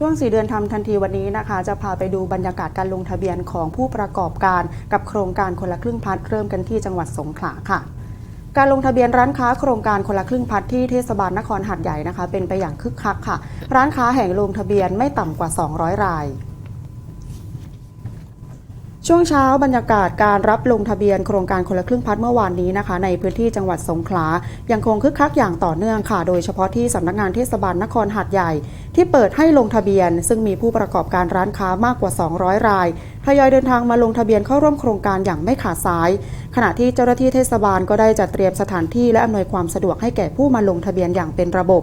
ช่วง 4 เดือนทำทันทีวันนี้นะคะ จะพาไปดูบรรยากาศการลงทะเบียนของผู้ประกอบการกับโครงการคนละครึ่งพัดเริ่มกันที่จังหวัดสงขลาค่ะ การลงทะเบียนร้านค้าโครงการคนละครึ่งพัดที่เทศบาลนครหัดใหญ่นะคะ เป็นไปอย่างคึกคักค่ะ ร้านค้าแห่งลงทะเบียนไม่ต่ำกว่า 200 ราย ช่วงเช้าบรรยากาศการรับลงทะเบียนโครงการคนละครึ่งพัดเมื่อวานนี้นะคะ ในพื้นที่จังหวัดสงขลายังคงคึกคักอย่างต่อเนื่องค่ะ โดยเฉพาะที่สำนักงานเทศบาลนครหาดใหญ่ ที่เปิดให้ลงทะเบียน ซึ่งมีผู้ประกอบการร้านค้ามากกว่า 200 รายทยอยเดินทางมาลงทะเบียนเข้าร่วมโครงการอย่างไม่ขาดสาย ขณะที่เจ้าหน้าที่เทศบาลก็ได้จัดเตรียมสถานที่และอำนวยความสะดวกให้แก่ผู้มาลงทะเบียนอย่างเป็นระบบ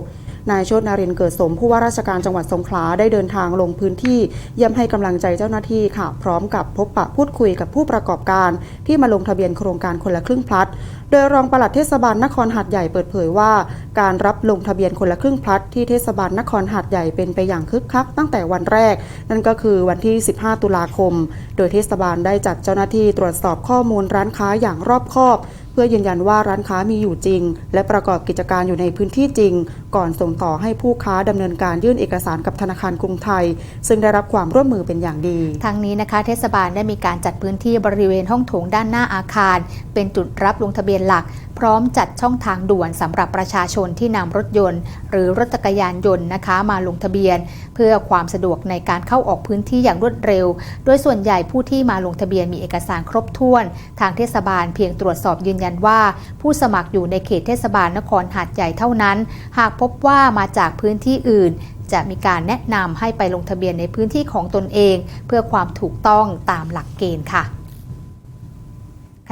นายโชตนารินเกิดสมผู้ว่าราชการจังหวัดสงขลาได้เดินทางลงพื้นที่เยี่ยมให้กำลังใจเจ้าหน้าที่ค่ะ พร้อมกับพบปะพูดคุยกับผู้ประกอบการ ที่มาลงทะเบียนโครงการคนละครึ่งพลัด ดยรองปลัดเทศบาลนครหาดใหญ่เปิดเผยว่า การรับลงทะเบียนคนละครึ่งพลัดที่เทศบาลนครหาดใหญ่เป็นไปอย่างคึกคักตั้งแต่วันแรก นั่นก็คือวันที่ 15 ตุลาคม โดยเทศบาลได้จัดเจ้าหน้าที่ตรวจสอบข้อมูลร้านค้าอย่างรอบคอบเพื่อยืนยันว่าร้านค้ามีอยู่จริง และประกอบกิจการอยู่ในพื้นที่จริง ก่อนส่งต่อให้ผู้ค้าดำเนินการยื่นเอกสารกับธนาคารกรุงไทย ซึ่งได้รับความร่วมมือเป็นอย่างดีทางนี้นะคะ เทศบาลได้มีการจัดพื้นที่บริเวณห้องโถงด้านหน้าอาคาร เป็นจุดรับลงทะเบียนหลัก พร้อมจัดช่องทางด่วนสำหรับประชาชนที่นำรถยนต์ หรือรถจักรยานยนต์นะคะ มาลงทะเบียน เพื่อความสะดวกในการเข้าออกพื้นที่อย่างรวดเร็ว โดยส่วนใหญ่ผู้ที่มาลงทะเบียนมีเอกสารครบถ้วน ทางเทศบาลเพียงตรวจสอบยืนยันว่า ผู้สมัครอยู่ในเขตเทศบาลนครหาดใหญ่เท่านั้น หากพบว่ามาจากพื้นที่อื่นจะมีการแนะนำให้ไปลงทะเบียนในพื้นที่ของตนเอง เพื่อความถูกต้องตามหลักเกณฑ์ค่ะ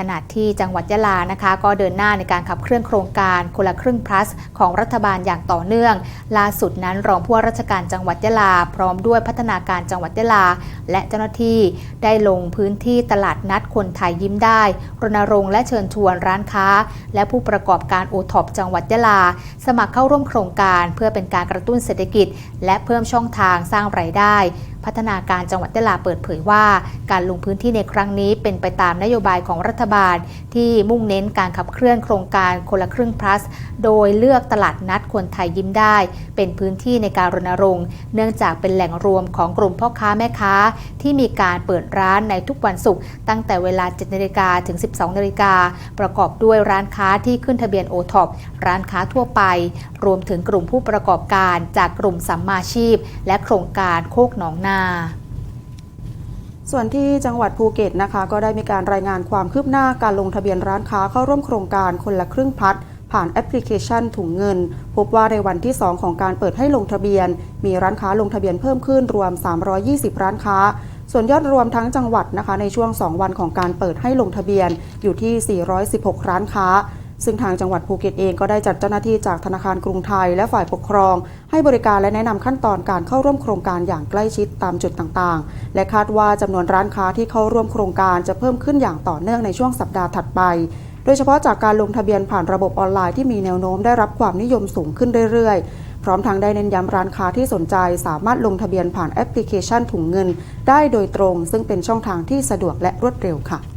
ขณะที่จังหวัดยะลานะคะ ก็เดินหน้าในการขับเคลื่อนโครงการคนละครึ่ง plus ของรัฐบาลอย่างต่อเนื่อง ล่าสุดนั้นรองผู้ว่าราชการจังหวัดยะลา พร้อมด้วยพัฒนาการจังหวัดยะลา และเจ้าหน้าที่ได้ลงพื้นที่ตลาดนัดคนไทยยิ้มได้ รณรงค์และเชิญชวนร้านค้า และผู้ประกอบการโอท็อปจังหวัดยะลา สมัครเข้าร่วมโครงการ เพื่อเป็นการกระตุ้นเศรษฐกิจ และเพิ่มช่องทางสร้างรายได้พัฒนาการจังหวัดยะลาเปิดเผยว่า การลงพื้นที่ในครั้งนี้เป็นไปตามนโยบายของรัฐบาล ที่มุ่งเน้นการขับเคลื่อนโครงการคนละครึ่ง plus โดยเลือกตลาดนัดคนไทยยิ้มได้ เป็นพื้นที่ในการรณรงค์ เนื่องจากเป็นแหล่งรวมของกลุ่มพ่อค้าแม่ค้า ที่มีการเปิดร้านในทุกวันศุกร์ตั้งแต่เวลา7นาฬิกาถึง 12นาฬิกาประกอบด้วยร้านค้าที่ขึ้นทะเบียนโอท็อปร้านค้าทั่วไป รวมถึงกลุ่มผู้ประกอบการจากกลุ่มสัมมาชีพ และโครงการโคกหนองนาส่วนที่จังหวัดภูเก็ตนะคะ ก็ได้มีการรายงานความคืบหน้าการลงทะเบียนร้านค้าเข้าร่วมโครงการคนละครึ่งพัดผ่านแอปพลิเคชันถุงเงิน พบว่าในวันที่ 2 ของการเปิดให้ลงทะเบียน มีร้านค้าลงทะเบียนเพิ่มขึ้นรวม 320 ร้านค้า ส่วนยอดรวมทั้งจังหวัดนะคะ ในช่วง 2 วันของการเปิดให้ลงทะเบียนอยู่ที่ 416 ร้านค้า ซึ่งทางจังหวัดภูเก็ตเองก็ได้จัดเจ้าหน้าที่จากธนาคารกรุงไทย และฝ่ายปกครอง ให้บริการและแนะนำขั้นตอนการเข้าร่วมโครงการอย่างใกล้ชิดตามจุดต่างๆ และคาดว่าจำนวนร้านค้าที่เข้าร่วมโครงการจะเพิ่มขึ้นอย่างต่อเนื่องในช่วงสัปดาห์ถัดไปโดยเฉพาะจากการลงทะเบียนผ่านระบบออนไลน์ที่มีแนวโน้มได้รับความนิยมสูงขึ้นเรื่อยๆ พร้อมทั้งได้เน้นย้ำร้านค้าที่สนใจ สามารถลงทะเบียนผ่านแอปพลิเคชันถุงเงิน ได้โดยตรง ซึ่งเป็นช่องทางที่สะดวกและรวดเร็วค่ะ